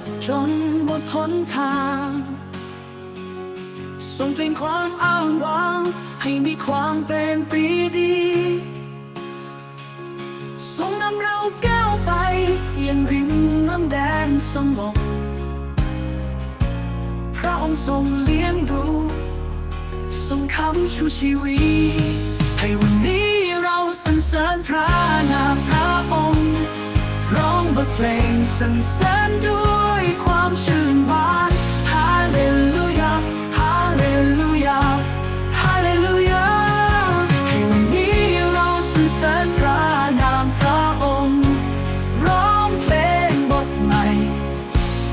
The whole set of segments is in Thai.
บจนหมดหนทาง ส่งเพลงความอ้างว้าง ให้มีความเป็นปีดีส่งนำเราก้าวไปยังริมน้ำแดนสงบพระองค์ทรงเลี้ยงดูทรงคำชูชีวิตให้วันนี้เราสรรเสริญพระนามพระองค์ร้องบทเพลงสรรเสริญด้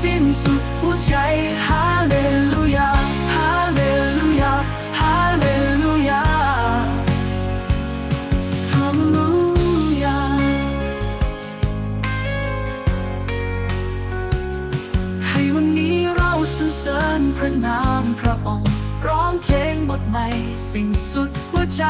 สิ้นสุดหัวใจฮาเลลูยาฮาเลลูยาฮาเลลูยาฮาเลลูยาให้วันนี้เราสรรเสริญพระนามพระองค์ ร้องเพลงบทใหม่ สิ่งสุดหัวใจ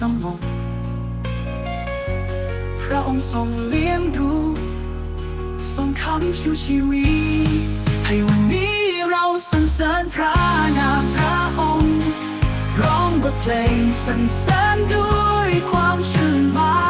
นสงพระองค์ทรงเลี้ยงดูทรงคำชูชีวิตให้วันนี้เราสรรเสริญพระนามพระองค์ ร้องบทเพลงสรรเสริญด้วยความชื่นบาน